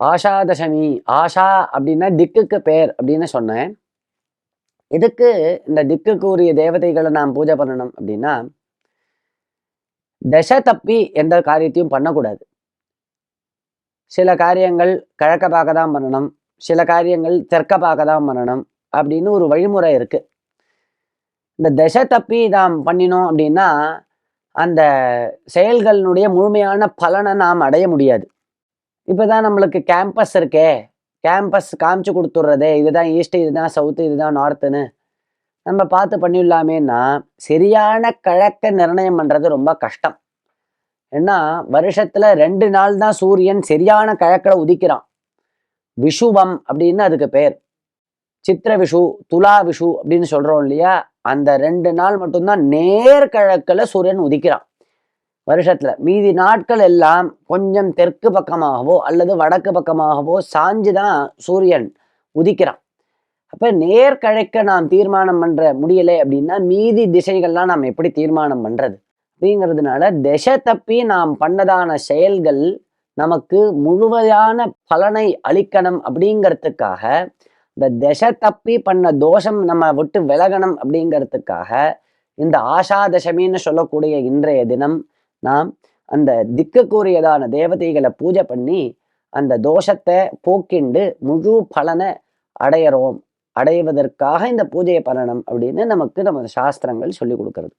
ஆஷாதசமி ஆஷா அப்படின்னா திக்குக்கு பேர் அப்படின்னு சொன்னேன். எதுக்கு இந்த திக்குக்கு உரிய தேவதைகளை நாம் பூஜை பண்ணணும் அப்படின்னா தசை தப்பி எந்த காரியத்தையும் பண்ணக்கூடாது. சில காரியங்கள் கிழக்க பார்க்க தான் பண்ணணும் சில காரியங்கள் தெற்க பார்க்க தான் பண்ணணும் அப்படின்னு ஒரு வழிமுறை இருக்கு. இந்த திசை தப்பி நாம் பண்ணினோம் அப்படின்னா அந்த செயல்களினுடைய முழுமையான பலனை நாம் அடைய முடியாது. இப்போதான் நம்மளுக்கு கேம்பஸ் இருக்கே. கேம்பஸ் காமிச்சு கொடுத்துட்றதே. இதுதான் ஈஸ்ட் இதுதான் சவுத்து இதுதான் நார்த்துன்னு நம்ம பார்த்து பண்ணிடலாமேன்னா சரியான கிழக்க நிர்ணயம் பண்ணுறது ரொம்ப கஷ்டம். ஏன்னா வருஷத்தில் ரெண்டு நாள் தான் சூரியன் சரியான கிழக்கில் உதிக்கிறான். விஷுவம் அப்படின்னு அதுக்கு பேர். சித்திர விஷு துலா விஷு அப்படின்னு சொல்கிறோம் இல்லையா? அந்த ரெண்டு நாள் மட்டும்தான் நேர்கிழக்கில் சூரியன் உதிக்கிறான். வருஷத்துல. மீதி நாட்கள் எல்லாம் கொஞ்சம் தெற்கு பக்கமாகவோ அல்லது வடக்கு பக்கமாகவோ சாஞ்சு தான் சூரியன் உதிக்கிறான். அப்ப நேர்கழைக்க நாம் தீர்மானம் பண்ற முடியலை அப்படின்னா மீதி திசைகள்லாம் நாம் எப்படி தீர்மானம் பண்றது? அப்படிங்கிறதுனால திசை தப்பி நாம் பண்ணதான செயல்கள் நமக்கு முழுமையான பலனை அளிக்கணும் அப்படிங்கிறதுக்காக இந்த திசை தப்பி பண்ண தோஷம் நம்ம விட்டு விலகணும் அப்படிங்கிறதுக்காக இந்த ஆஷாதசமின்னு சொல்லக்கூடிய இன்றைய தினம் நாம் அந்த திக்குக்குரியதான தேவதைகளை பூஜை பண்ணி அந்த தோஷத்தை போக்கிண்டு முழு பலனை அடையிறோம். அடைவதற்காக இந்த பூஜையை பண்ணணும் அப்படின்னு நமக்கு நமது சாஸ்திரங்கள் சொல்லி கொடுக்கறது.